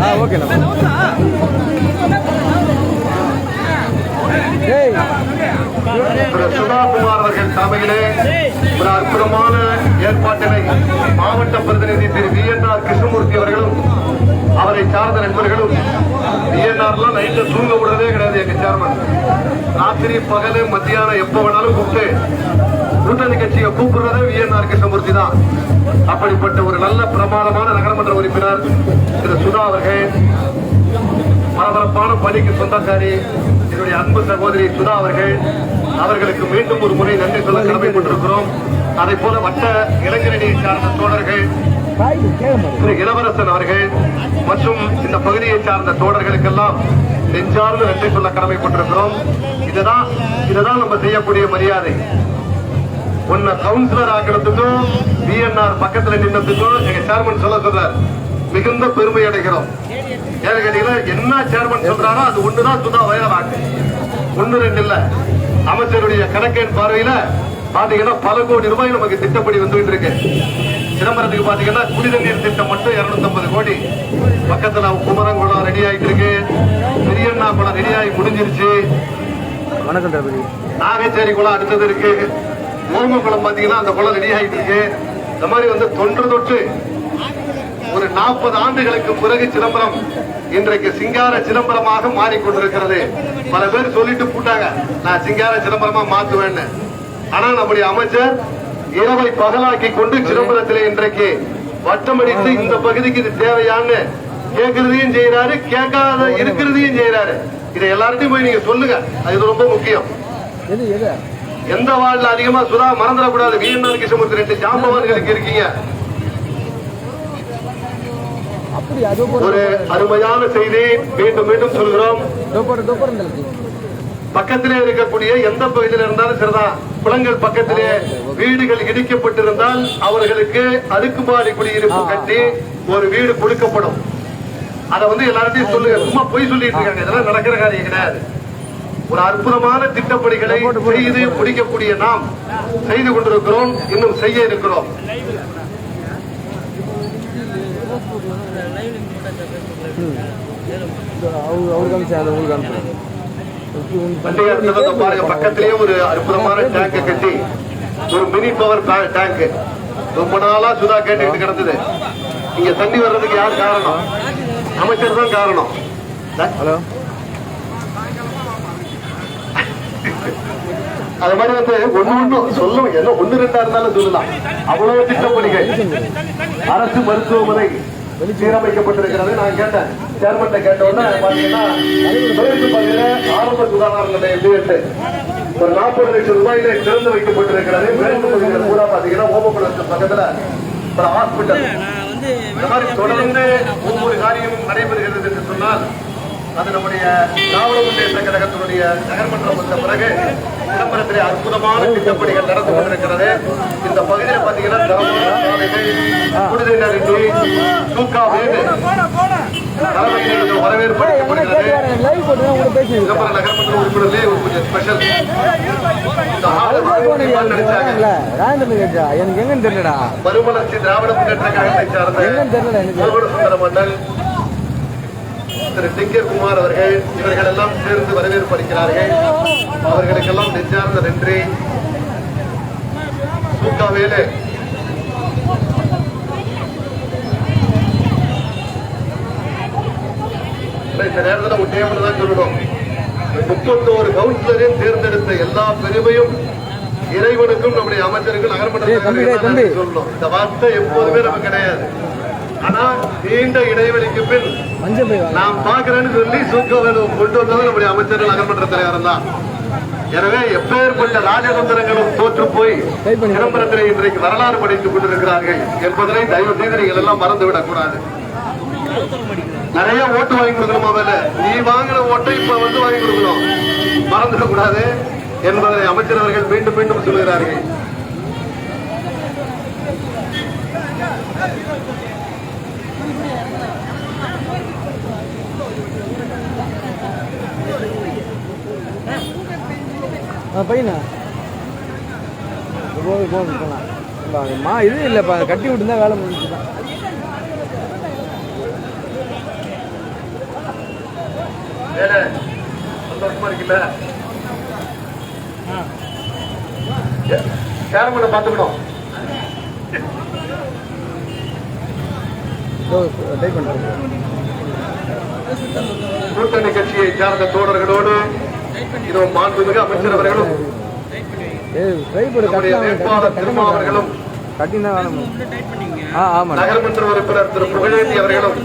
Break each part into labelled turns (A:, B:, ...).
A: ஆ ஓகேண்ணா ஏய்
B: திரு சுதாகுமார் அவர்கள் தலைமையிலே ஒரு அற்புதமான ஏற்பாட்டினை மாவட்ட பிரதிநிதி Thiru V N R Krishnamurthy அவர்களும் அவரை சார்ந்த நண்பர்களும் விஎன்ஆர்லாம் நைட்ல தூங்க விடுறதே கிடையாது எங்க சேர்மன் ராத்திரி பகலு மத்தியானம் எப்ப வேணாலும் கூப்பிட்டு கூட்டணி கட்சியை கூப்பிடுறதே விஎன்ஆர் கிருஷ்ணமூர்த்தி தான். அப்படிப்பட்ட ஒரு நல்ல பிரமாதமான நகரமன்ற உறுப்பினர் திரு சுதா அவர்கள். பரபரப்பான பணிக்கு சொந்தக்காரி என்னுடைய அன்பு சகோதரி சுதா அவர்கள். அவர்களுக்கு மீண்டும் ஒரு முறை நன்றி சொல்ல கடமைப்பட்டிருக்கிறோம். அதை போல வட்ட இளைஞரணியை சார்ந்த தோழர்கள் திரு இளவரசன் அவர்கள் மற்றும் இந்த பகுதியை சார்ந்த தோழர்களுக்கெல்லாம் நெஞ்சார்ந்து நன்றி சொல்ல கடமைப்பட்டிருக்கிறோம். இதுதான் இதுதான் நம்ம செய்யக்கூடிய மரியாதை. உன்னை கவுன்சிலர் ஆக்கிறதுக்கும் பிஎன்ஆர் பக்கத்துல நின்றதுக்கும் எங்க சேர்மன் சொல்ல சொல்றார். மிகுந்த பெருமை அடைகிறோம். ஏன்னு கேட்டீங்கன்னா என்ன சேர்மன் சொல்றாரோ அது ஒண்ணுதான் சுதா வயலாக்கு ஒண்ணு ரெண்டு இல்ல. அமைச்சருடைய கணக்கெண் பார்வையில பாத்தீங்கன்னா பல கோடி ரூபாய் நமக்கு திட்டப்படி வந்துகிட்டு இருக்கு. சிதம்பரத்துக்கு பாத்தீங்கன்னா குடிநீர் திட்டம் மட்டும் 250 கோடி. பக்கத்துல குமரங்குளம் ரெடி ஆயிட்டு இருக்கு. பெரியண்ணா குளம் ரெடி ஆகி முடிஞ்சிருச்சு.
A: வணக்கம்
B: நாகச்சேரி குளம் அடுத்தது இருக்கு. ஓம குளம் பார்த்தீங்கன்னா அந்த குளம் ரெடி ஆகிட்டு இருக்கு இந்த மாதிரி வந்து தொன்று தொட்டு ஒரு நாற்பது ஆண்டுகளுக்கு பிறகு சிதம்பரம் இன்றைக்கு சிங்கார சிதம்பரமாக மாறிக்கொண்டிருக்கிறது. பல பேர் சொல்லிட்டு போட்டாங்க நான் சிங்கார சிதம்பரமா மாத்துவேன்னு. ஆனா நம்முடைய அமைச்சர் இரவை பகலாக்கி கொண்டு சிதம்பரத்திலே இன்றைக்கு வட்டமடித்து இந்த பகுதிக்கு இது தேவையான்னு கேட்கறதையும் செய்யறாரு கேட்காத இருக்கிறதையும் செய்யறாரு இதை எல்லார்ட்டையும் போய் நீங்க சொல்லுங்க அது ரொம்ப முக்கியம்.
A: எது எது
B: எந்த வார்டுல அதிகமா சுதா மறந்துடக்கூடாது? வீரநாள் கிருஷ்ணமூர்த்தி ரெண்டு ஜாம்பவான்களுக்கு இருக்கீங்க ஒரு அருமையான செய்தி மீண்டும் மீண்டும் சொல்கிறோம். பக்கத்திலே இருக்கக்கூடிய எந்த பகுதியில் இருந்தாலும் சரிதான் குளங்கள் பக்கத்திலே வீடுகள் இடிக்கப்பட்டிருந்தால் அவர்களுக்கு அடுக்குமாடி குடியிருப்பு கட்டி ஒரு வீடு கொடுக்கப்படும். அத வந்து எல்லார்ட்டையும் சொல்லுங்க. சும்மா பொய் சொல்லிட்டு இருக்காங்க. இதெல்லாம் நடக்கிற காரியம் கிடையாது. ஒரு அற்புதமான திட்டப்பணிகளை செய்து முடிக்கக்கூடிய நாம் செய்து கொண்டிருக்கிறோம். இன்னும் செய்ய இருக்கிறோம். பக்கத்திலேயே ஒரு அற்புதமான டேங்க கட்டி ஒரு மினி பவர் டேங்க் ரொம்ப நாளா சுதா கேட்டுக்கிட்டு கிடந்தது. இங்க தண்ணி வர்றதுக்கு யார் காரணம்? அமைச்சர் தான் காரணம்.
A: ஹலோ
B: அது மாதிரி வந்து ஒண்ணு ஒண்ணு சொல்லுவோம் ஏதோ ஒண்ணு ரெண்டா இருந்தாலும் சொல்லலாம். அவ்வளவு திட்டப்பணிகள். அரசு மருத்துவமனை சீரமைக்கப்பட்டிருக்கிறது. நான் கேட்டேன். சேர்மன் கேட்ட உடனே பாத்தீங்கன்னா பாத்தீங்கன்னா ஆரம்ப சுகாதார நிலையம் வீட்டு ஒரு நாற்பது லட்சம் ரூபாயில திறந்து வைக்கப்பட்டிருக்கிறது. மேற்கு பகுதியில் பூரா பாத்தீங்கன்னா ஓமகுளத்து பக்கத்துல ஒரு ஹாஸ்பிட்டல் இந்த மாதிரி தொடர்ந்து ஒவ்வொரு காரியமும் நடைபெறுகிறது என்று சொன்னால் அது நம்முடைய திராவிட முன்னேற்ற கழகத்தினுடைய நகர்மன்றம் வந்த பிறகு விளம்பரத்திலே அற்புதமான திட்டப்பணிகள் நடந்து கொண்டிருக்கிறது இந்த பகுதியில் பார்த்தீங்கன்னா தரமான குடிநீர் தூக்கா வீடு தலைமையில் வரவேற்பு
A: லைவ்
B: விளம்பர நகர்மன்ற உறுப்பினர்களே கொஞ்சம் ஸ்பெஷல் இந்த
A: எனக்கு எங்கன்னு தெரியலடா
B: மறுமலர்ச்சி திராவிட முன்னேற்ற கழகத்தை சார்ந்த சுந்தர மண்டல் திரு டிங்கர் குமார் அவர்கள் இவர்கள் எல்லாம் சேர்ந்து வரவேற்பு அளிக்கிறார்கள் அவர்களுக்கெல்லாம் நெஞ்சார்ந்த நன்றி. சூக்கா வேலு இந்த நேரத்தில் ஒரு டேபிள் தான் சொல்லணும் முப்பத்தோரு கவுன்சிலரையும் தேர்ந்தெடுத்த எல்லா பெருமையும் இறைவனுக்கும் நம்முடைய அமைச்சருக்கும். நகர்மன்ற சொல்லணும் இந்த வார்த்தை எப்போதுமே நமக்கு கிடையாது. ஆனா நீண்ட இடைவெளிக்கு பின்
A: மஞ்சள் பார்க்கிறேன்னு
B: நான் பாக்குறேன்னு சொல்லி சூக்கவேலு கொண்டு வந்தது நம்முடைய அமைச்சர் நகர்மன்ற தலைவர் தான். எனவே எப்பேற்பட்ட ராஜதந்திரங்களும் தோற்று போய்
A: Type
B: சிதம்பரத்தில் இன்றைக்கு வரலாறு படைத்துக் கொண்டிருக்கிறார்கள் என்பதனை தயவு செய்து நீங்கள் எல்லாம் மறந்து விடக்கூடாது நிறைய ஓட்டு வாங்கி கொடுக்கணுமா வேலை நீ வாங்கின ஓட்டை இப்ப வந்து வாங்கி கொடுக்கணும். மறந்துடக்கூடாது என்பதை அமைச்சர் அவர்கள் மீண்டும் மீண்டும் சொல்கிறார்கள்.
A: பையனா? கோவில் கோவில் போகலாம் மா இது இல்லைப்பா கட்டி விட்டுருந்தா வேலை முடிஞ்சுதான் சந்தோஷமா
B: இருக்குல்ல கேரமனை பார்த்துக்கணும். கூட்டணி கட்சியை சார்ந்த தோழர்களோடு இதோ மாண்புமிகு அமைச்சர் அவர்களும் வேட்பாளர் திருமா அவர்களும் நகர்மன்ற உறுப்பினர் திரு புகழேந்தி அவர்களும்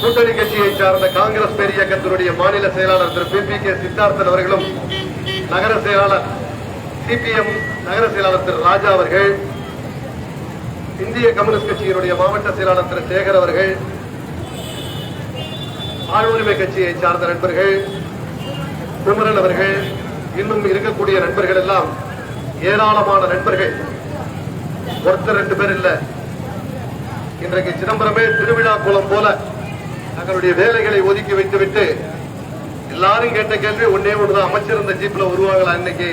B: கூட்டணி கட்சியை சார்ந்த காங்கிரஸ் பேர் இயக்கத்தினுடைய மாநில செயலாளர் திரு பி பி கே சித்தார்த்தன் அவர்களும் நகர செயலாளர் சிபிஎம் நகர செயலாளர் திரு ராஜா அவர்கள் இந்திய கம்யூனிஸ்ட் கட்சியினுடைய மாவட்ட செயலாளர் திரு சேகர் அவர்கள் ஆழ்வுரிமை கட்சியை சார்ந்த நண்பர்கள் குமரன் அவர்கள் இன்னும் இருக்கக்கூடிய நண்பர்கள் எல்லாம் ஏராளமான நண்பர்கள். ஒருத்தர் ரெண்டு பேர் இல்ல. இன்றைக்கு சிதம்பரமே திருவிழா குளம் போல தங்களுடைய வேலைகளை ஒதுக்கி வைத்துவிட்டு எல்லாரும் கேட்ட கேள்வி ஒன்னே ஒண்ணுதான். அமைச்சர் இந்த ஜீப்ல வருவாங்களா இன்னைக்கு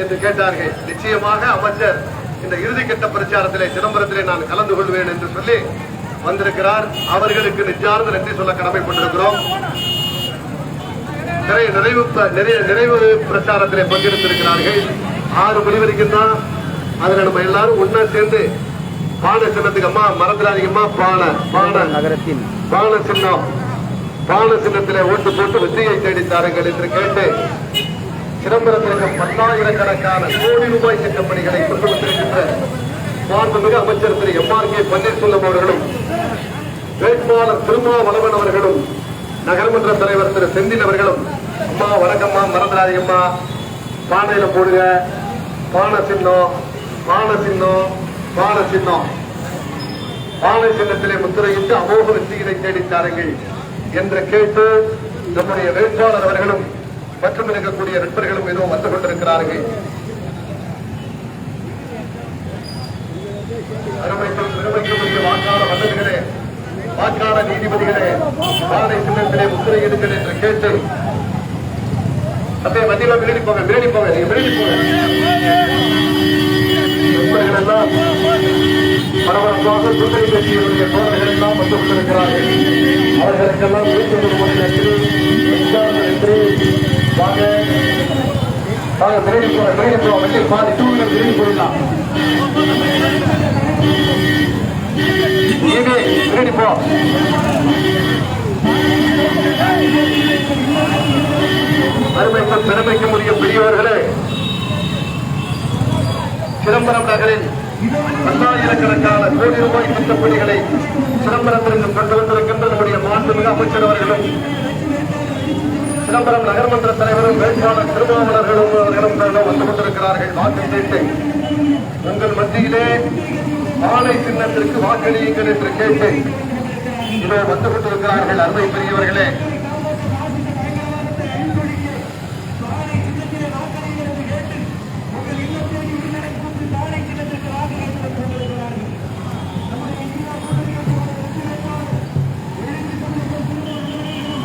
B: என்று கேட்டார்கள். நிச்சயமாக அமைச்சர் இந்த இறுதிக்கட்ட பிரச்சாரத்திலே சிதம்பரத்திலே நான் கலந்து கொள்வேன் என்று சொல்லி வந்திருக்கிறார். அவர்களுக்கு நிஜார்ந்த நன்றி சொல்ல கடமைப்பட்டிருக்கிறோம். நிறைய நிறைவு நிறைவு பிரச்சாரத்திலே பங்கெடுத்திருக்கிறார்கள். ஆறு மணி வரைக்கும் தான் அதுல நம்ம எல்லாரும் ஒன்னா சேர்ந்து பானை சின்னத்துக்கு அம்மா மறந்துடாதீங்கம்மா பானை பானை
A: நகரத்தின்
B: பான சின்னம். பான சின்னத்திலே ஓட்டு போட்டு வெற்றியை தேடி தாருங்கள் என்று கேட்டு சிதம்பரத்திற்கு பல்லாயிரக்கணக்கான கோடி ரூபாய் திட்ட பணிகளை கொண்டு வந்திருக்கின்ற மாண்புமிகு அமைச்சர் Thiru M R K Panneerselvam அவர்களும் வேட்பாளர் திருமாவளவன் அவர்களும் நகர்மன்ற தலைவர் திரு செந்தில் அவர்களும் அம்மா வணக்கம்மா மறந்துடாதீங்கம்மா. பானையில போடுங்க. பானை சின்னம் பானை சின்னம் பானை சின்னம். பானை சின்னத்திலே முத்திரையிட்டு அமோக வெற்றியினை தேடித்தாருங்கள் என்று கேட்டு நம்முடைய வேட்பாளர் அவர்களும் மற்றும் இருக்கக்கூடிய நண்பர்களும் எதுவும் வந்து கொண்டிருக்கிறார்கள். அருமைக்கும் பெருமைக்குரிய வாக்காள வல்லல்களே வாக்காள நீதிபதிகளே பானை சின்னத்திலே முத்திரையிடுங்கள் என்று கேட்டு அப்படியே மத்தியில விரடி போங்க விரடி போங்க நீங்க விரடி போங்க பரபரப்பாக கட்சியினுடைய தோழர்கள் எல்லாம் வந்து கொண்டிருக்கிறார்கள். அவர்களுக்கெல்லாம் மீண்டும் வாங்க விரைவி போற விரைவி போற வண்டி பாதி டூ வீலர் திரும்பி போயிடலாம் ஈவே விரைவி போ. அருமைக்கும் பெருமைக்கும் உரிய பெரியவர்களே சிதம்பரம் நகரில் பல்லாயிரக்கணக்கான கோடி ரூபாய் திட்டப்பணிகளை சிதம்பரத்திற்கு கொண்டு வந்திருக்கின்ற நம்முடைய மாண்புமிகு அமைச்சர் அவர்களும் சிதம்பரம் நகர்மன்ற தலைவரும் வேட்பாளர் திருமாவளர்களும் அவர்களும் வந்து கொண்டிருக்கிறார்கள் வாக்கு கேட்டு. உங்கள் மத்தியிலே மாலை சின்னத்திற்கு வாக்களியுங்கள் என்று கேட்டு இதோ வந்து கொண்டிருக்கிறார்கள் அருமை பெரியவர்களே.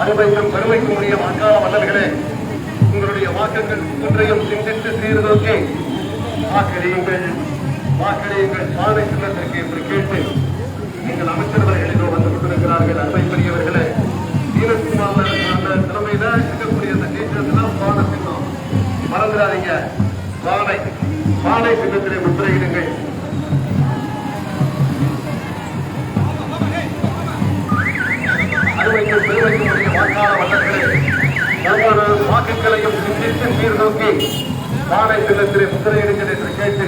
B: அருமைக்கும் பெருமைக்குரிய உரிய மன்னர்களே உங்களுடைய வாக்குகள் ஒன்றையும் சிந்தித்து சீர்தூக்கி வாக்களியுங்கள் வாக்களியுங்கள். சாலை சின்னத்திற்கு என்று கேட்டு நீங்கள் அமைச்சரவர்களிடம் வந்து கொண்டிருக்கிறார்கள். அன்பை பெரியவர்களே தீனகுமார் அந்த திறமையில இருக்கக்கூடிய அந்த டீச்சர்ஸ் எல்லாம் பானை சின்னம். மறந்துடாதீங்க. பானை பானை சின்னத்திலே முத்திரையிடுங்கள். அருமைக்கும் பெருமைக்கும் வாக்காள வல்லர்களே ஒவ்வொரு வாக்குகளையும் சிந்தித்து சீர்தூக்கி பானை சின்னத்திலே முத்திரையிடுங்கள் என்று கேட்டு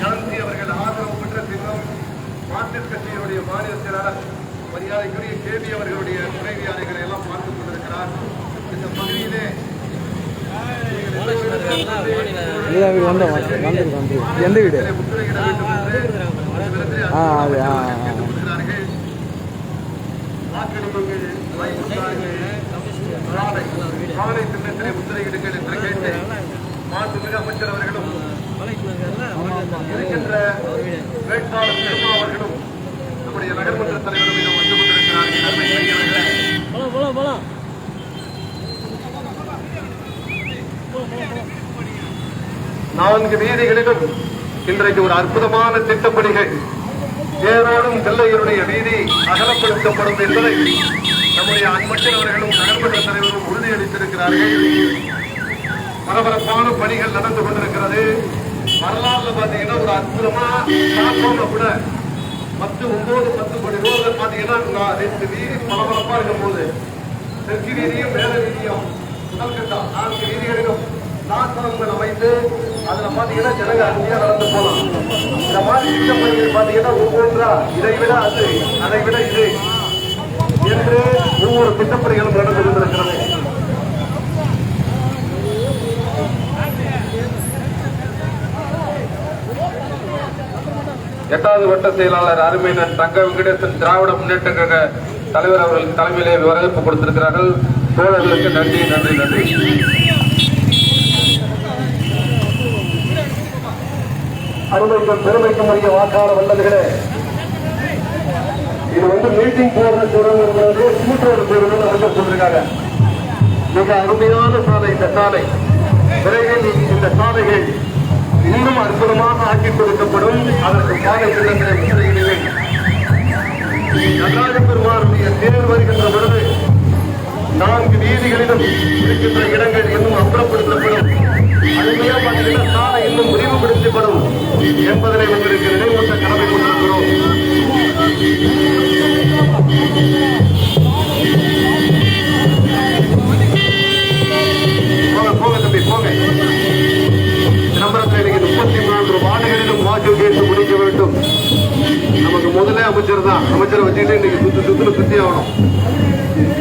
B: ஜான்சி அவர்கள் ஆதரவு பெற்ற சின்னம் மார்க்சிஸ்ட் கட்சியினுடைய மாநில செயலாளர் மரியாதைக்குரிய கேபி அவர்களுடைய துணைவியாரைகளை எல்லாம் பார்த்துக் கொண்டிருக்கிறார் இந்த பகுதியிலே
A: இதுதான் வீடு வந்தோம் வந்துருக்கு வந்து எந்த வீடு
B: முத்திரையிட வேண்டும் என்று
A: ஆ அது ஆ ஆ.
B: கொடுக்கிறார்கள் வாக்களிப்புகள் வாய்ப்புத்தார்கள் நாளை காலை சின்னத்திலே முத்திரையிடுங்கள் என்று கேட்டு மாண்புமிகு அமைச்சர் அவர்களும் இருக்கின்ற வேட்பாளர் திருமா அவர்களும் நம்முடைய நகர்மன்ற தலைவரும் இடம் வந்து கொண்டிருக்கிறார்கள் அருமை பெரியவர்களே.
C: போலாம் போலாம் போலாம்
B: நான்கு வீதிகளிலும் இன்றைக்கு ஒரு அற்புதமான திட்டப்பணிகள். ஏரோடும் பிள்ளைகளுடைய வீதி அகலப்படுத்தப்படும் என்பதை நம்முடைய அன்பற்றவர்களும் நகர்மன்ற தலைவரும் உறுதியளித்திருக்கிறார்கள். பரபரப்பான பணிகள் நடந்து கொண்டிருக்கிறது. வரலாறுல பாத்தீங்கன்னா ஒரு அற்புதமா பார்த்தோம்னா கூட பத்து ஒன்பது பத்து கோடி ரூபாய் பாத்தீங்கன்னா ரெண்டு வீதி பரபரப்பா இருக்கும் போது தெற்கு வீதியும் மேல வீதியும் முதல் கட்டம். நான்கு வீதிகளிலும் பிளாட்ஃபார்ம்கள் அமைத்து அதுல பாத்தீங்கன்னா ஜனங்க அருமையாக நடந்து போலாம் இந்த மாதிரி திட்டப்பணிகள் பாத்தீங்கன்னா ஒவ்வொன்றா இதை விட அது அதை விட இது என்று ஒவ்வொரு திட்டப்பணிகளும் நடந்து கொண்டிருக்கிறது எட்டாவது வட்ட செயலாளர் அருமையினர் தங்க வெங்கடேசன் திராவிட முன்னேற்ற கழக தலைவர் அவர்கள் தலைமையிலே வரவேற்பு கொடுத்திருக்கிறார்கள். தோழர்களுக்கு நன்றி நன்றி நன்றி. அருமைக்கும் பெருமைக்கும் உரிய வாக்காள வல்லதுகளே இது வந்து மீட்டிங் போறது சொல்றது கூட்டோடு போறது அவங்க சொல்லிருக்காங்க. மிக அருமையான சாலை இந்த சாலை. விரைவில் இந்த சாலைகள் இன்னும் அற்புதமாக ஆக்கி கொடுக்கப்படும். அதற்கு சாலை திட்டங்களை நடராஜ பெருமானுடைய தேர் வருகின்ற பொழுது நான்கு வீதிகளிலும் இருக்கின்ற இடங்கள் இன்னும் அப்புறப்படுத்தப்படும். அருமையா பார்த்தீங்கன்னா அமைச்சர் தான் வச்சுக்கிட்டு இன்னைக்கு சுத்து சுத்துல சுத்தி ஆகணும்.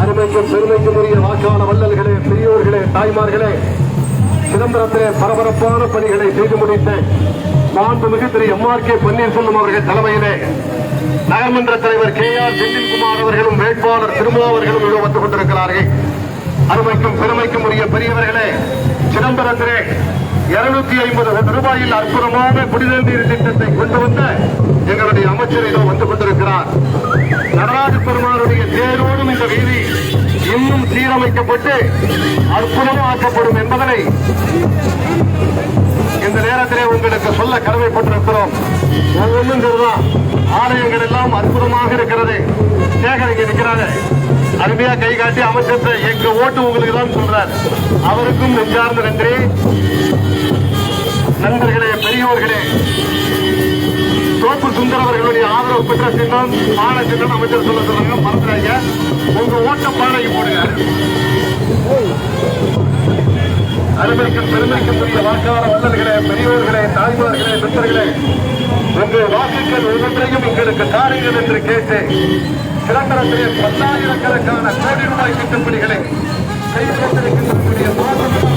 B: அருமைக்கும் பெருமைக்கும் உரிய வாக்காள வல்லல்களே பெரியோர்களே தாய்மார்களே சிதம்பரத்திலே பரபரப்பான பணிகளை செய்து முடித்த மாண்புமிகு Thiru M R K Panneerselvam அவர்கள் தலைமையிலே நகர்மன்ற தலைவர் கே ஆர் செந்தில்குமார் அவர்களும் வேட்பாளர் திருமாவர்களும் வந்து கொண்டிருக்கிறார்கள். அருமைக்கும் பெருமைக்கும் உரிய பெரியவர்களே சிதம்பரத்திலே இருநூத்தி ஐம்பது கோடி ரூபாயில் அற்புதமான குடிநீர் நீர் திட்டத்தை கொண்டு வந்த எங்களுடைய அமைச்சர் இதோ வந்து கொண்டிருக்கிறார். நடராஜ பெருமானுடைய தேரோடும் இந்த வீதி இன்னும் சீரமைக்கப்பட்டு அற்புதமாக்கப்படும் என்பதனை இந்த நேரத்திலே உங்களுக்கு சொல்ல கடமைப்பட்டிருக்கிறோம். ஒவ்வொன்றும் ஆலயங்கள் எல்லாம் அற்புதமாக இருக்கிறது. சேகர் இங்க நிற்கிறாரு. அருமையா கை காட்டி அமைச்சர் எங்க ஓட்டு உங்களுக்கு தான் சொல்றார். அவருக்கும் நெஞ்சார்ந்த நன்றி. நண்பர்களே பெரியோர்களே தோப்பு சுந்தர் அவர்களுடைய ஆதரவு பெற்ற சின்னம் பானை சின்னம் அமைச்சர் சொல்ல சொல்லுங்க மறந்துடாங்க உங்க ஓட்ட பானைக்கு போடுங்க. அருமைக்கும் பெருமைக்கும் உரிய வாக்காள வல்லல்களே பெரியோர்களே தாய்மார்களே மித்தர்களே உங்கள் வாக்குகள் ஒவ்வொன்றையும் எங்களுக்கு தாருங்கள் என்று கேட்டு சிதம்பரத்திலே பத்தாயிரக்கணக்கான கோடி ரூபாய் திட்டப்பணிகளை கைப்பற்றிருக்கின்ற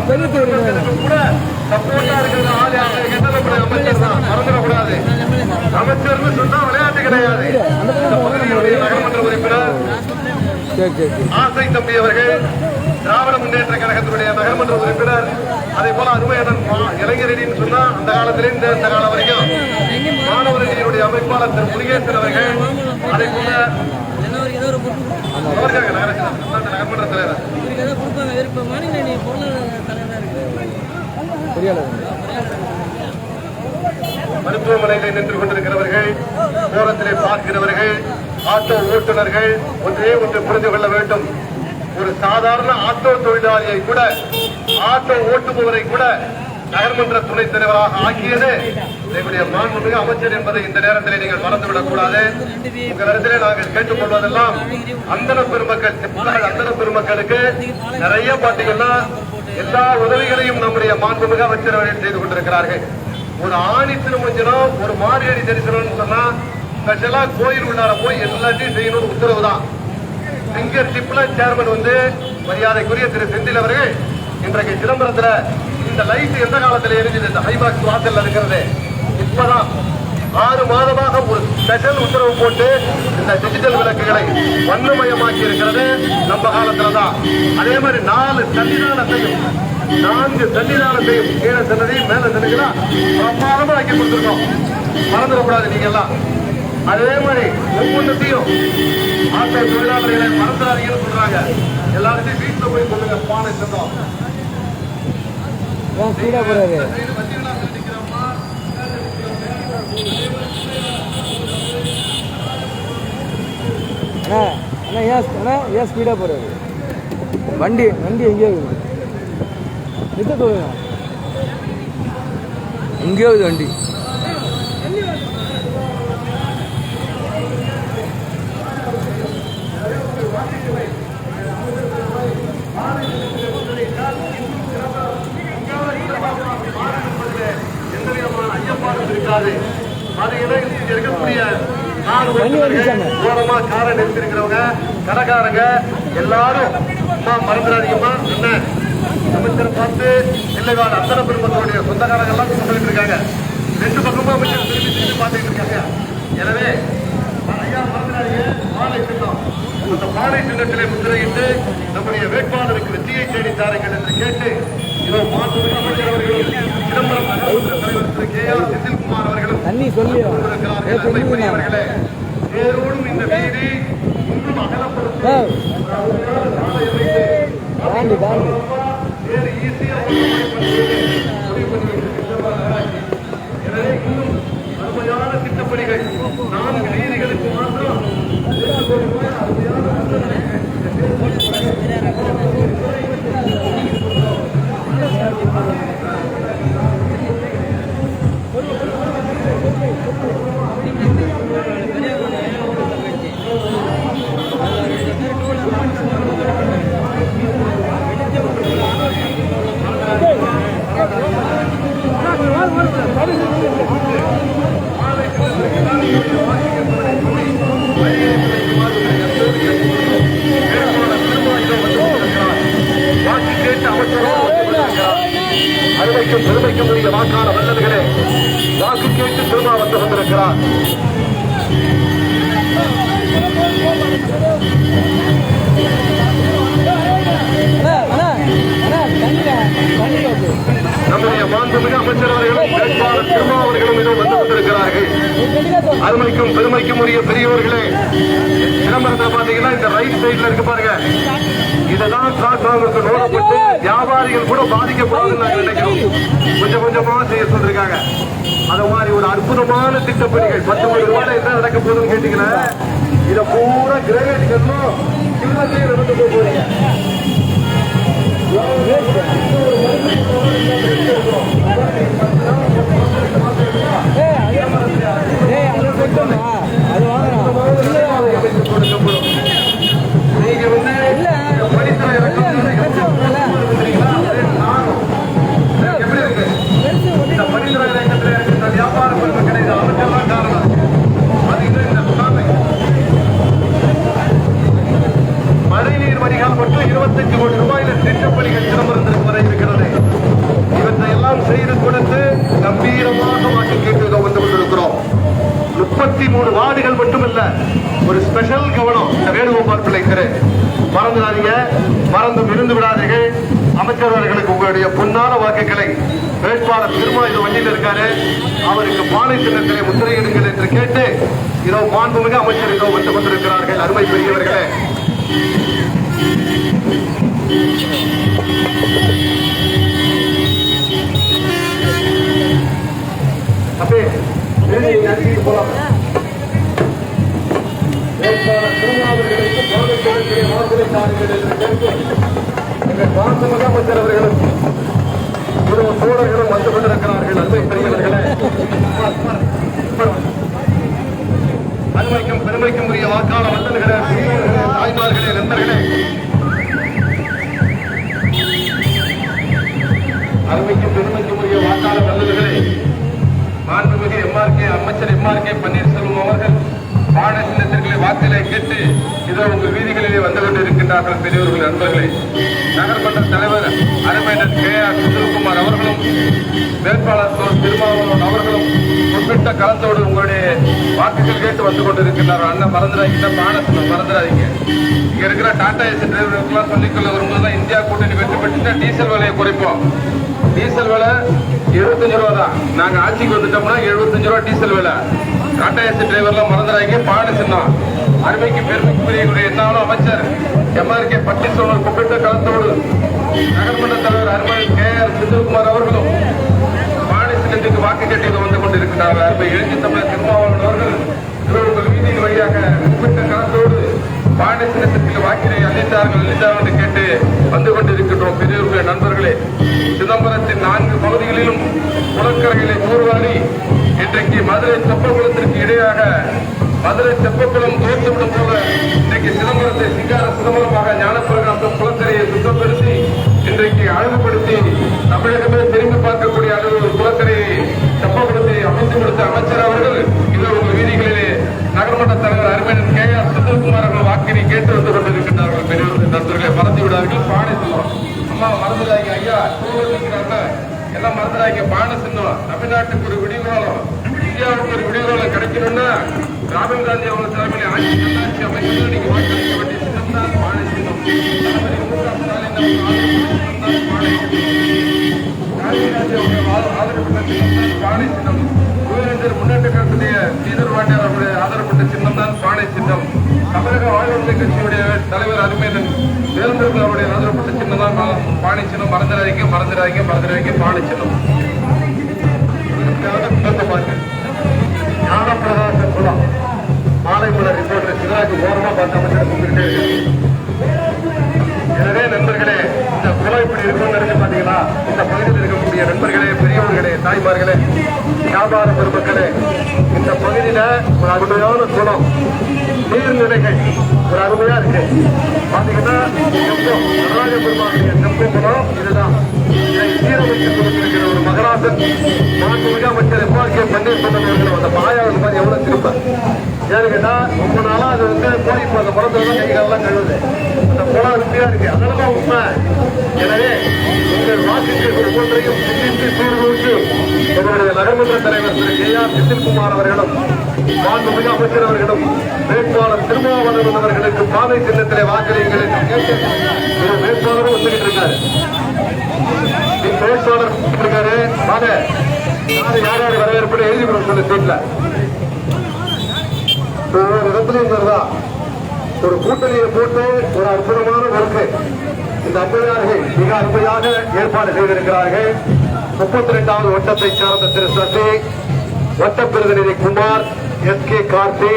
B: இருக்கக்கூடிய அம்பலத்திற்கு கூட சப்போர்ட்டா இருக்கிற ஆலய என்ன நம்முடைய அமைச்சர் தான் மறந்துடக்கூடாது அமைச்சர்னு சொன்னா விளையாட்டு கிடையாது இந்த உறுப்பினர் ஆசை தம்பி அவர்கள் திராவிட முன்னேற்ற கழகத்தினுடைய நகர்மன்ற உறுப்பினர் அதே போல அருமையனன் இளைஞரடின்னு இளைஞரணின்னு சொன்னா அந்த காலத்திலே இந்த இந்த காலம் வரைக்கும் மாணவரணியினுடைய அமைப்பாளர் திரு முருகேசன் அவர்கள் அதே போல
C: ஒரு கொடுப்பாங்க. பொருளாதார தலைவராக இருக்கு.
B: மருத்துவமனையில் நின்று கொண்டிருக்கிறவர்கள் ஓரத்திலே பார்க்கிறவர்கள் ஆட்டோ ஓட்டுநர்கள் ஒன்றே ஒன்று புரிந்து கொள்ள வேண்டும். ஒரு சாதாரண ஆட்டோ தொழிலாளியை கூட ஆட்டோ ஓட்டுபவரை கூட நகர்மன்ற துணைத் தலைவராக ஆக்கியது. எங்களுடைய மாண்புமிகு அமைச்சர் என்பதை இந்த நேரத்தில் நீங்கள் மறந்துவிடக் கூடாது உங்களிடத்திலே நாங்கள் கேட்டுக்கொள்வதெல்லாம் அந்தன பெருமக்கள் செப்புகாடு அந்தன பெருமக்களுக்கு நிறைய பாத்தீங்கன்னா எல்லா உதவிகளையும் நம்முடைய மாண்புமிகு அமைச்சர் அவர்கள் செய்து கொண்டிருக்கிறார்கள். ஒரு ஆணி திருமஞ்சனம் ஒரு மாரியடி தரிசனம் சொன்னா ஸ்பெஷலா கோயில் உள்ளார போய் எல்லாத்தையும் செய்யணும்னு உத்தரவு தான். சிங்கர் டிப்ல சேர்மன் வந்து மரியாதைக்குரிய திரு செந்தில் அவர்கள் இன்றைக்கு சிதம்பரத்துல இந்த லைட் எந்த காலத்தில் எரிஞ்சது? இந்த ஹைபாக்ஸ் வாசல்ல இருக்கிறது. இப்பதான். ஆறு மாதமாக ஒரு ஸ்பெஷல் உத்தரவு போட்டு இந்த டிஜிட்டல் விளக்குகளை வண்ணமயமாக்கி இருக்கிறது நம்ம காலத்துல தான். அதே மாதிரி நாலு சன்னிதானத்தையும் நான்கு சன்னிதானத்தையும் கீழே சன்னதியும் மேல சன்னதிகளா பிரமாதமா ஆக்கி கொடுத்துருக்கோம். மறந்துடக்கூடாது நீங்க எல்லாம் அதே மாதிரி ஒவ்வொன்றத்தையும் ஆட்டோ தொழிலாளர்களை மறந்துடாதீங்கன்னு சொல்றாங்க. எல்லாருமே வீட்டுல போய் சொல்லுங்க பானை சொந்தம்
A: ஏன் ஸ்பீடாக போகிறாரு அண்ணா அண்ணா ஏன் அண்ணா ஏன் ஸ்பீடாக போகிறாரு வண்டி வண்டி எங்கேயோ இருக்குது. நிறுத்த சொல்லுங்க எங்கேயோ வண்டி
B: எந்த விதமான அது இடையில் இங்க இருக்கக்கூடிய நாலு ஓரமா காரை நிறுத்திருக்கிறவங்க கடைக்காரங்க எல்லாரும் அம்மா மறந்துடாதீங்கம்மா. அண்ணன் அமைச்சரை பார்த்து இல்லைவாள் அத்தனை பெருமக்களுடைய சொந்தக்காரங்க எல்லாம் சொல்லிட்டு இருக்காங்க. ரெண்டு பக்கமும் அமைச்சர் திரும்பி திரும்பி பார்த்துட்டு இருக்காங்க. எனவே ஐயா மறந்துடாதீங்க. பானை சின்னம் அந்த பானை சின்னத்திலே முத்திரையிட்டு நம்முடைய வேட்பாளருக்கு வெற்றியை தேடி தாருங்கள் என்று கேட்டு மாற்று கே ஆர்
A: தண்ணி சொல்லி
B: இந்த
A: தாண்டி தாண்டி
B: வேறு ஈஸியாக திட்டப்பணிகள் நான்கு வீதிகளுக்கு மாத்திரம் அருமைக்கும் பெருமைக்கும் உரிய பெரியவர்களே சிதம்பரத்தில் பாத்தீங்கன்னா இந்த ரைட் சைட்ல இருக்கு பாருங்க இதெல்லாம் பிளாட்ஃபார்முக்கு நோடப்பட்டு வியாபாரிகள் கூட பாதிக்கப்படாதுன்னு நாங்க நினைக்கிறோம் கொஞ்சம் கொஞ்சமா செய்ய சொல்லிருக்காங்க அது மாதிரி ஒரு அற்புதமான திட்டப்பணிகள் பத்து மணி ரூபாய் என்ன நடக்க போகுதுன்னு கேட்டீங்கன்னா இதை பூரா கிரேட் கட்டணும் நடந்து போக போறீங்க அவருக்கு பாலை சின்னத்திலே முத்திரையிடுங்கள் என்று கேட்டு இதோ மாண்புமிகு அமைச்சர் இதோ வந்து கொண்டிருக்கிறார்கள். அருமை பெரியவர்களே. அப்பே போலாம். வேட்பாளர் திருமாவர்களுக்கு பாதைகளுக்கு வாக்குகளை தாருங்கள் என்று கேட்டு எங்கள் மாண்புமிகு அமைச்சர் அவர்களும். இரு தோழர்களும் வந்து கொண்டிருக்கிறார்கள் அன்பை பெரியவர்களே. அன்மைக்கும் பெருமைக்கும் உரிய வாக்காள வந்தல்களே தாய்மார்களே நண்பர்களே. அருமைக்கும் பெருமைக்கும் உரிய வாக்காள வந்தல்களே மாண்புமிகு எம்ஆர்கே அமைச்சர் எம்ஆர்கே பன்னீர்செல்வம் அவர்கள். பாட சின்னத்திற்களை வாக்கிலே கேட்டு இதோ உங்கள் வீதிகளிலே வந்து கொண்டிருக்கின்றார்கள் பெரியவர்கள் நண்பர்களே. நகர்மன்ற தலைவர் அருமையர் கே ஆர் சுந்தரகுமார் அவர்களும் வேட்பாளர் தோ. திருமாவளவன் அவர்களும் குறிப்பிட்ட களத்தோடு உங்களுடைய வாக்குகள் கேட்டு வந்து கொண்டிருக்கின்றார்கள். அண்ணன் மறந்துடாதீங்க பாட சின்னம் மறந்துடாதீங்க. இங்க இருக்கிற டாடா ஏசி டிரைவர்களுக்கெல்லாம் சொல்லிக்கொள்ள வரும்போது இந்தியா கூட்டணி வெற்றி பெற்றுட்டா டீசல் விலையை குறைப்போம். டீசல் விலை எழுபத்தஞ்சு ரூபா தான் நாங்கள் ஆட்சிக்கு வந்துட்டோம்னா எழுபத்தஞ்சு ரூபா டீசல் விலை. டாடா ஏசி டிரைவர்லாம் மறந்துடாங்க பாடு சின்ன அருமைக்கு பெருமைக்குரிய என்னாலும் அமைச்சர் எம்ஆர்கே பட்டீஸ்வரர் குறிப்பிட்ட கலந்தோடு நகர்மன்ற தலைவர் அருமை கே ஆர் செந்தில்குமார் அவர்களும் பாட சின்னத்துக்கு வாக்கு கட்டியது வந்து கொண்டிருக்கிறார்கள். அருமை எழுச்சி தமிழர் திருமாவளவன் அவர்கள் திருவள்ளுவர் வீதியின் வழியாக குறிப்பிட்ட கலந்தோடு பாட சின்னத்திற்கு வாக்கினை அளித்தார்கள் அளித்தார்கள் என்று கேட்டு வந்து கொண்டிருக்கின்றோம். பெரியவர்களே நண்பர்களே சிதம்பரத்தின் நான்கு பகுதிகளிலும் குளக்கரைகளை தூர்வாரி இன்றைக்கு மதுரை செப்பகுளத்திற்கு இடையாக மதுரை தெப்பக்குளம் தோற்றுவிடும் போல இன்றைக்கு சிதம்பரத்தை சிங்கார சிதம்பரமாக ஞானப்பிரகாசம் குளக்கரையை சுத்தப்படுத்தி இன்றைக்கு அழகுபடுத்தி தமிழகமே திரும்பி பார்க்கக்கூடிய அளவு ஒரு குளக்கரையை தெப்பக்குளத்தை அமைத்து கொடுத்த அமைச்சர் அவர்கள் இது உங்கள் வீதிகளிலே நகர்மன்ற தலைவர் அருமையன் கே ஆர் சுந்தரகுமார் அவர்கள் வாக்கினை கேட்டு வந்து கொண்டிருக்கின்றார்கள். பெரியவர்கள் நண்பர்களை மறந்து விடார்கள் பாடை சொல்லுவோம் அம்மா மறந்துடாங்க ஐயா. எல்லாம் மறந்துடாங்க பானை சின்னம் தமிழ்நாட்டுக்கு ஒரு விடிவுகாலம் இந்தியாவுக்கு ஒரு விடிவுகாலம் கிடைக்கணும்னா ராகுல் காந்தி அவங்க தலைமையில் ஆட்சி நல்லாட்சி அமைச்சர் நீங்க வாக்களிக்க வேண்டிய சின்னம் தான் பானை சின்னம் தளபதி மு க ஸ்டாலின் ஆதரவு சின்னம் தான் பானை சின்னம் யுவனேந்தர் முன்னேற்ற கழகத்துடைய ஸ்ரீதர் வாண்டியார் அவருடைய ஆதரப்பட்ட சின்னம் தான் பானை சின்னம் தமிழக வாழ்வுரிமை கட்சியுடைய தலைவர் அருமையன் வேலுமுருகன் அவருடைய ஆதரப்பட்ட சின்னம் தான் பா- பானை சின்னம் மறந்துடாதீங்க மறந்துடாதீங்க மறந்துடாதீங்க பானை சின்னம் ஞானப்பிரகாச குளம் மாலை மலர் ரிப்போர்ட்டர் சிவராஜ் ஓரமா பார்த்து அமைச்சர் கூப்பிட்டு எனவே நண்பர்களே இந்த குளம் இப்படி இருக்கும்னு நினைச்சு பாத்தீங்களா இந்த பகுதியில் இருக்கக்கூடிய நண்பர்களே பெரியவர்களே தாய்மார்களே வியாபார பெருமக்களே இந்த பகுதியில ஒரு அருமையான குளம் நீர்நிலைகள் ஒரு அருமையா இருக்கு பாத்தீங்கன்னா செம்பம் நடராஜ பெருமாளுடைய செம்பம் குளம் இதுதான். சீரமைத்து கொடுத்திருக்கிற ஒரு மகராசன் மாண்புமிகு அமைச்சர் எம்ஆர்கே பன்னீர்செல்வம் அவர்கள் அந்த மாயாவது மாதிரி எவ்வளவு திரும்ப? ஏன்னு கேட்டா ரொம்ப நாளா அது வந்து போய் இப்ப அந்த குளத்துல தான் கைகாலெல்லாம் கழுவுது. அந்த குளம் அருமையா இருக்கு. அதனாலதான் உண்மை. எனவே உங்கள் வாக்குகள் ஒவ்வொன்றையும் சிந்தித்து சீர்தூக்கி எங்களுடைய நகர்மன்ற தலைவர் திரு. கே. ஆர். செந்தில்குமார் அவர்களும் மாண்புமிகு அமைச்சர் அவர்களும் வேட்பாளர் திருமாவளவன் அவர்களுக்கு பாதை சின்னத்திலே வாக்களியுங்கள் என்று கேட்டு ஒரு வேட்பாளரும் வந்துகிட்டு இருக்காரு. இந்த வேட்பாளர் இருக்காரு வாங்க. யாரு யார் யார் வரவேற்பு எழுதி கொடுக்க சொல்லு சீட்ல. ஒவ்வொரு இடத்துலையும் இருந்தா ஒரு கூட்டணியை போட்டு ஒரு அற்புதமான ஒர்க்கு இந்த அம்மையார்கள் மிக அருமையாக ஏற்பாடு செய்திருக்கிறார்கள். முப்பத்தி ரெண்டாவது வட்டத்தை சார்ந்த திரு சசி வட்ட பிரதிநிதி Kumar S K Karthi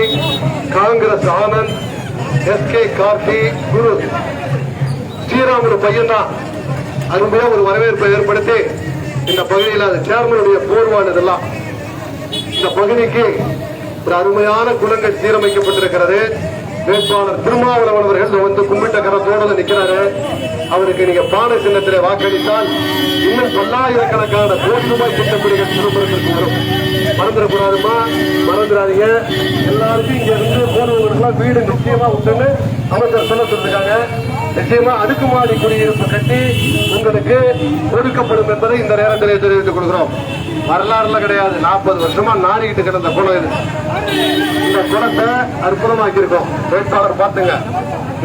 B: Congress Anand S K Karthi Guru. Sriram ஒரு பையன் தான் அன்புல ஒரு வரவேற்பை ஏற்படுத்தி இந்த பகுதியில் அது சேர்மனுடைய போர்வானதெல்லாம். இந்த பகுதிக்கு ஒரு அருமையான குளங்கள் சீரமைக்கப்பட்டிருக்கிறது. வேட்பாளர் திருமாவளவன் அவர்கள் வந்து கும்பிட்ட கரத்தோடு நிற்கிறாரு அவருக்கு நீங்க பானை சின்னத்திலே வாக்களித்தால் இன்னும் பல்லாயிரக்கணக்கான கோடி ரூபாய் திட்டப்பணிகள் திருமணத்திற்கு வரும். மறந்துடக்கூடாதுமா? மறந்துடாதீங்க. எல்லாருக்கும் இங்க இருந்து போனவங்களுக்குலாம் வீடு நிச்சயமா உண்டுன்னு அமைச்சர் சொல்ல சொல்லிருக்காங்க. நிச்சயமா அடுக்குமாடி குடியிருப்பு கட்டி உங்களுக்கு ஒதுக்கப்படும் என்பதை இந்த நேரத்தில் தெரிவித்துக் கொள்கிறோம். வரலாறுல கிடையாது. நாற்பது வருஷமா நாடிக்கிட்டு கிடந்த குளம் இது. இந்த குணத்தை அற்புதமாக்கியிருக்கோம். வேட்பாளர் பார்த்துங்க.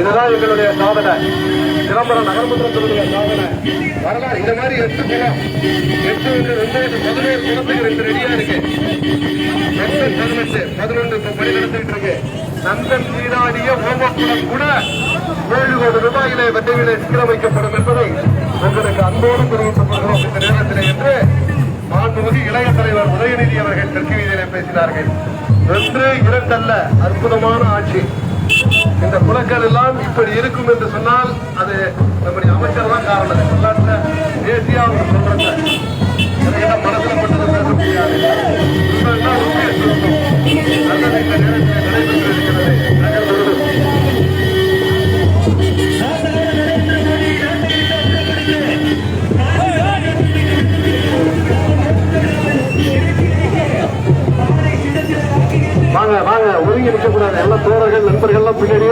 B: இதுதான் எங்களுடைய சாதனை. சிதம்பரம் நகர்மன்றத்தினுடைய சாதனை. வரலாறு இந்த மாதிரி எட்டு குணம் எட்டு ஒன்று ஒன்பது பதினேழு குணத்துக்கு ரெண்டு ரெடியா இருக்கு. எட்டு பதினெட்டு பதினொன்று இப்ப பணி நடத்திட்டு இருக்கு. நந்தன் நீராடிய ஓமக்குளம் கூட ஏழு கோடி ரூபாயிலே வெற்றிகளை சீரமைக்கப்படும் என்பதை உங்களுக்கு அன்போடு தெரிவித்துக் கொள்கிறோம் இந்த நேரத்தில் என்று மாண்புமிகு இளைய தலைவர் உதயநிதி அவர்கள் தெற்கு வீதியிலே பேசினார்கள். ஒன்று இரண்டல்ல அற்புதமான ஆட்சி. இந்த குலங்கள் எல்லாம் இப்படி இருக்கும் என்று சொன்னால் அது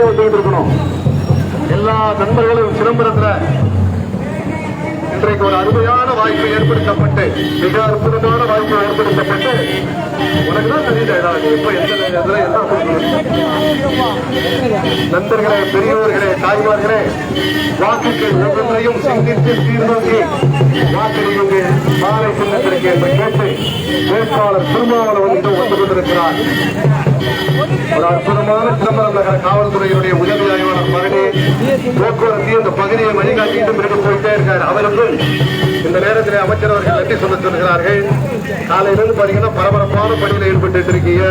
B: சேவை செய்திருக்கணும் எல்லா நண்பர்களும் சிதம்பரத்துல இன்றைக்கு ஒரு அருமையான வாய்ப்பு ஏற்படுத்தப்பட்டு மிக அற்புதமான வாய்ப்பு ஏற்படுத்தப்பட்டு உனக்கு தான் தெரியல ஏதாவது எப்ப எந்த நண்பர்களே பெரியவர்களே தாய்மார்களே வாக்குகள் ஒவ்வொன்றையும் சிந்தித்து தீர்நோக்கி வாக்களியுங்கள். சின்னத்திற்கு என்று கேட்டு வேட்பாளர் திருமாவளவன் வந்து வந்து கொண்டிருக்கிறார் ஒரு அற்புதமான சிதம்பரம் நகர காவல்துறையினுடைய உதவி ஆய்வாளர் பழனி போக்குவரத்து இந்த பகுதியை வழிகாட்டிட்டு பிறகு போயிட்டே இருக்கார். அவருக்கு இந்த நேரத்தில் அமைச்சர் அவர்கள் நன்றி சொல்ல சொல்கிறார்கள். காலையிலிருந்து பாத்தீங்கன்னா பரபரப்பான பணியில் ஈடுபட்டு இருக்கீங்க.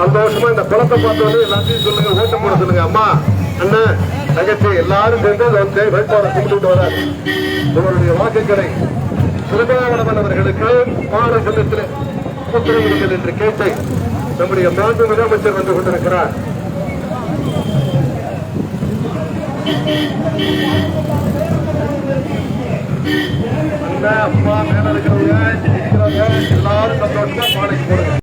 B: சந்தோஷமா இந்த குளத்தை பார்த்து வந்து எல்லாத்தையும் சொல்லுங்க ஓட்டம் போட சொல்லுங்க. அம்மா அண்ணன் தங்கச்சி எல்லாரும் சேர்ந்து அதை வேட்பாளர் கும்பிட்டு வராரு. உங்களுடைய வாக்குகளை திருமாவளவன் அவர்களுக்கு பாட சொல்லத்தில் உத்தரவிடுங்கள் என்று கேட்டு நம்முடைய மாண்பு முதலமைச்சர் வந்து கொண்டிருக்கிறார். அண்ணா அப்பா மேல இருக்கிறவங்க இருக்கிறவங்க எல்லாரும் சந்தோஷமா பாடைக்கு போடுங்க.